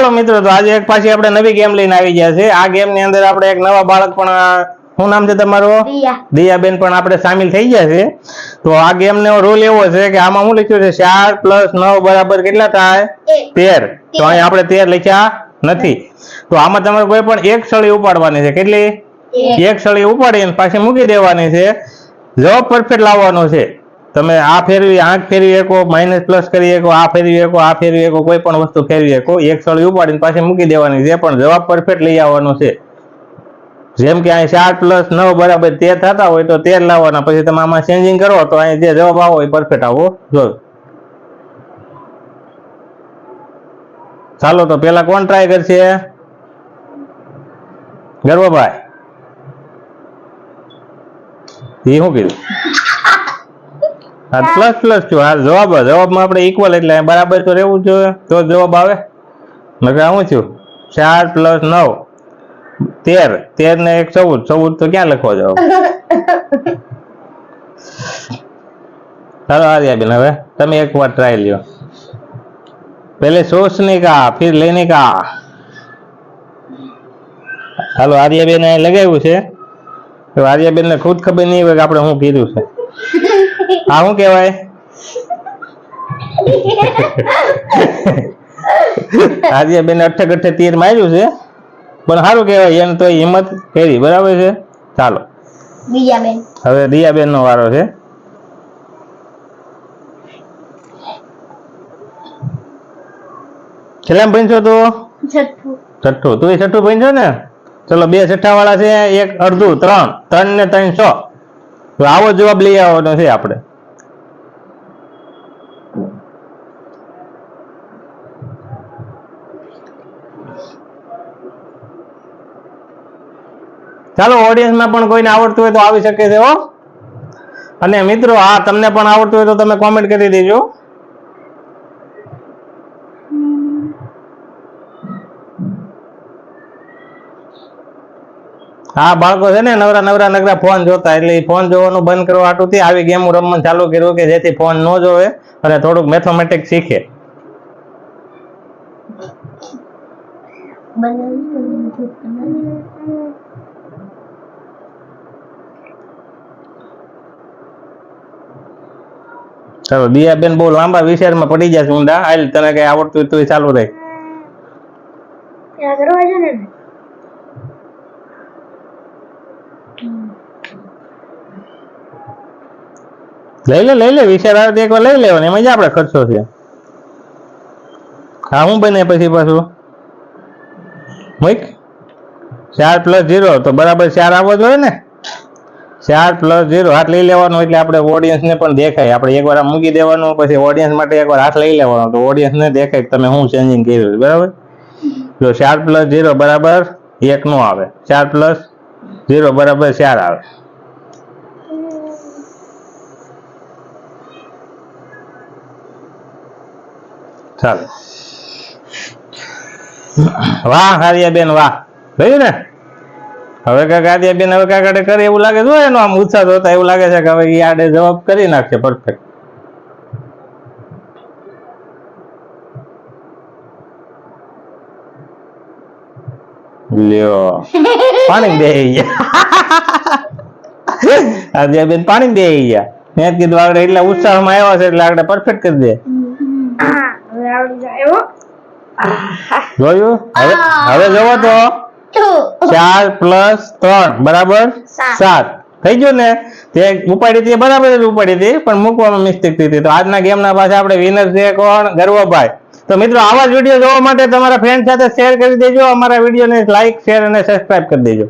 હાલો મિત્રો તો આજે એક પાછી આપણે નવી ગેમ લઈને આવી ગયા છે આ ગેમની અંદર આપણે એક નવા બાળક પણ શું નામ છે તમારું? દિયાબેન પણ આપણે સામેલ થઈ ગયા છે તો આ ગેમ નો રોલ એવો છે કે આમાં શું લખ્યું છે? ચાર પ્લસ નવ બરાબર કેટલા થાય? તેર. તો અહીં આપણે તેર લખ્યા નથી. તો આમાં તમારે કોઈ પણ એક સળી ઉપાડવાની છે. કેટલી? એક. સળી ઉપાડીને પાછી મૂકી દેવાની છે. જવાબ પરફેક્ટ લાવવાનો છે. તમે આ ફેરવી આંખ ફેરવી શકો માઇનસ પ્લસ કરી શકો, આ ફેરવી શકો, આ ફેરવી શકો, કોઈ પણ વસ્તુ ફેરવી શકો. એક સળી ઉપાડીને પાછી મૂકી દેવાની, જે પણ જવાબ પરફેક્ટ લઈ આવવાનો છે. જેમ કે અહીં ચાર પ્લસ નવ બરાબર તેર થતા હોય તો તેર લાવવાના. પછી તમે આમાં ચેન્જિંગ કરો તો અહીં જે જવાબ આવો એ પરફેક્ટ આવો. જોયો ચાલો તો પેલા કોણ ટ્રાય કરશે? ગર્વભાઈ. એ શું કીધું? હા પ્લસ પ્લસ છું હા, જવાબ, જવાબમાં આપણે ઇક્વલ એટલે બરાબર તો રહેવું જોઈએ. તો જવાબ આવે. નકર હું છું ચાર પ્લસ નવ. તેર. તેર ને એક ચૌદ. ચૌદ તો ક્યાં લખવો જવાબ? ચાલો આર્યાબેન હવે તમે એક વાર ટ્રાય લ્યો. પહેલે સોસને કા, ફિર લેને કા? હાલો, આર્યાબેન લગાવ્યું છે. તો આર્યાબેન ને ખુદ ખબર નહીં હોય કે આપણે શું કીધું છે. આ શું કહેવાય? આર્યાબેન અઠે ગઠે તીર માર્યું છે. પણ સારું કહેવાય એને તો હિંમત કરી બરાબર છે? ચાલો. હવે રિયાબેન નો વારો છે. કેટલામ ભણશો તું? છઠ્ઠું. છઠ્ઠું. તું છઠ્ઠું ભણશો ને? ચલો બે છઠ્ઠા વાળા છે એક અડધું ત્રણ. ત્રણ ને ત્રણ સો તો આવો જવાબ લઈ આવવાનો છે આપણે. ચાલો ઓડિયન્સમાં પણ કોઈને આવડતું હોય તો આવી શકે છે હો. અને મિત્રો, આ તમને પણ આવડતું હોય તો તમે કોમેન્ટ કરી દેજો. હા, બાળકો છે ને, નવરા નવરા નગરા ફોન જોતા. એટલે ફોન જોવાનું બંધ કરવા હાટુથી આવી ગેમ રમવાનું ચાલુ કર્યું કે જેથી ફોન ન જોવે અને થોડુંક મેથેમેટિક્સ શીખે. ચાલો, દિયાબેન બહુ લાંબા વિચારમાં પડી જશે ઊંડા. હાલ તને કઈ આવડતું તો ચાલુ રહે છે ને? લઈ લે લઈ લે, વિચાર આવે એકવાર લઈ લેવાનો, એમાં જ આપણે ખર્ચો છે હા, હું બને પછી પાછું? મૂક. ચાર પ્લસ ઝીરો તો બરાબર ચાર આવવો જોઈએ ને? ચાર પ્લસ ઝીરો હાથ લઈ લેવાનો એટલે આપણે ઓડિયન્સને પણ દેખાય. આપણે એકવાર આમ મૂકી દેવાનું, પછી ઓડિયન્સ માટે એકવાર હાથ લઈ લેવાનો. તો ઓડિયન્સને દેખાય તમે શું ચેન્જિંગ કર્યું બરાબર? જો ચાર પ્લસ ઝીરો બરાબર, એક નો આવે. ચાર પ્લસ ઝીરો બરાબર ચાર આવે. ચાલો. વાહ, હારિયાબેન, વાહ. થયું ને? હવે કાંઈક બેન હવે કાંઈક આડે કરે એવું લાગે છે એનો આમ ઉત્સાહ જોતા એવું લાગે છે કે હવે ઈ આડે જવાબ કરી નાખશે પરફેક્ટ લ્યો. પાણી દે ગયા. હારિયાબેન પાણી દે ગયા. મેં કીધું આગળ એટલા ઉત્સાહમાં આવ્યા છે એટલે આગળ પરફેક્ટ કરી દે. હવે આવડી જોયું? હવે હવે જોવો તો. ચાર પ્લસ ત્રણ બરાબર? સાત. સાત. થઈ ગયું ને? તે ઉપાડી હતી બરાબર જ ઉપાડી હતી પણ મૂકવામાં મિસ્ટેક થઈ હતી. તો આજના ગેમના પાછા આપણે વિનર છે કોણ? ગર્વભાઈ. તો મિત્રો, આવા જ વીડિયો જોવા માટે તમારા ફ્રેન્ડ સાથે શેર કરી દેજો, અમારા વિડીયોને લાઈક શેર અને સબસ્ક્રાઇબ કરી દેજો.